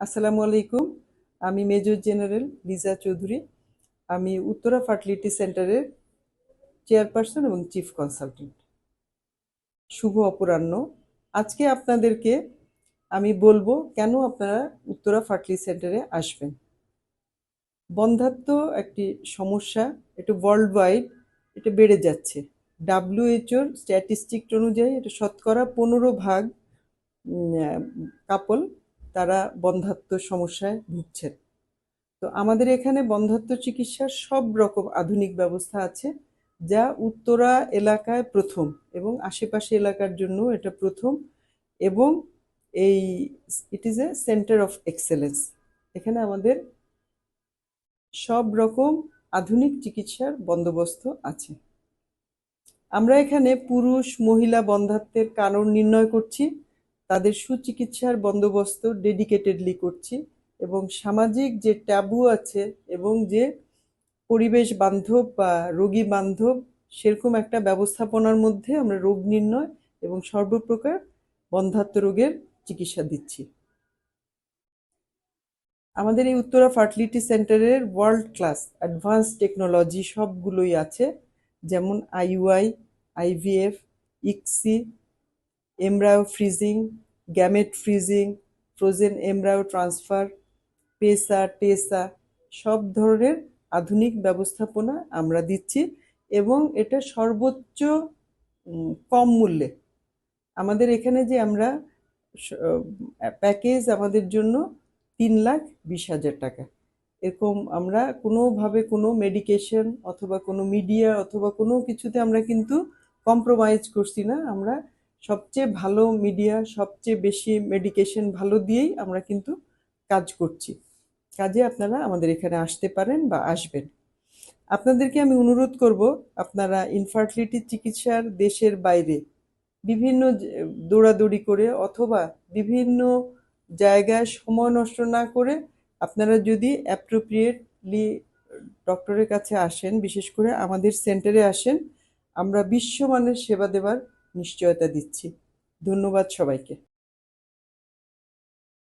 আসসালামু আলাইকুম। আমি মেজর জেনারেল লিজা চৌধুরী। আমি উত্তরা ফার্টিলিটি সেন্টারের চেয়ারপারসন এবং চিফ কনসালটেন্ট। শুভ অপরাহ্ন। আজকে আপনাদেরকে আমি বলব, কেন আপনারা উত্তরা ফার্টিলিটি সেন্টারে আসবেন? বন্ধাত্ম একটি সমস্যা, এটা ওয়ার্ল্ড ওয়াইড এটা বেড়ে যাচ্ছে। ডাব্লিউএইচওর স্ট্যাটিস্টিক অনুযায়ী এটা শতকরা পনেরো ভাগ কাপল তারা বন্ধাত্ম সমস্যায় ভুগছেন। তো আমাদের এখানে বন্ধাত্ম চিকিৎসার সব রকম আধুনিক ব্যবস্থা আছে, যা উত্তরা এলাকায় প্রথম এবং আশেপাশে এলাকার জন্য এটা প্রথম এবং এই it is a centre of excellence. এখানে আমাদের সব রকম আধুনিক চিকিৎসার বন্দোবস্ত আছে। আমরা এখানে পুরুষ, মহিলা বন্ধাত্বের কারণ নির্ণয় করছি। তাদের সুচিকিৎসার বন্দোবস্ত ডেডিকেটেডলি করছি এবং সামাজিক যে ট্যাবু আছে এবং যে পরিবেশ বান্ধব বা রোগী বান্ধব সেরকম একটা ব্যবস্থাপনার মধ্যে আমরা রোগ নির্ণয় এবং সর্বপ্রকার বন্ধাত্ম রোগের চিকিৎসা দিচ্ছি। আমাদের এই উত্তরা ফার্টিলিটি সেন্টারের ওয়ার্ল্ড ক্লাস অ্যাডভান্স টেকনোলজি সবগুলোই আছে, যেমন IUI IVF, ICSI, embryo freezing gamete freezing frozen embryo transfer PESA TESA সব ধরনের আধুনিক ব্যবস্থাপনা আমরা দিচ্ছি এবং এটা সর্বোচ্চ কম মূল্যে। আমাদের এখানে যে আমরা প্যাকেজ আমাদের জন্য তিন লাখ বিশ হাজার টাকা। এরকম আমরা কোনোভাবে কোনো মেডিকেশন অথবা কোনো মিডিয়া অথবা কোনো কিছুতে আমরা কিন্তু কম্প্রোমাইজ করছি না। আমরা সবচেয়ে ভালো মিডিয়া সবচেয়ে বেশি মেডিকেশন ভালো দিয়েই আমরা কিন্তু কাজ করছি। কাজে আপনারা আমাদের এখানে আসতে পারেন বা আসবেন। আপনাদেরকে আমি অনুরোধ করব, আপনারা ইনফার্টিলিটি চিকিৎসার দেশের বাইরে বিভিন্ন দৌড়াদৌড়ি করে অথবা বিভিন্ন জায়গায় সময় নষ্ট না করে আপনারা যদি অ্যাপ্রোপ্রিয়েটলি ডক্টরের কাছে আসেন, বিশেষ করে আমাদের সেন্টারে আসেন, আমরা বিশ্বমানের সেবা দেওয়ার নিশ্চয়তা দিচ্ছি। ধন্যবাদ সবাইকে।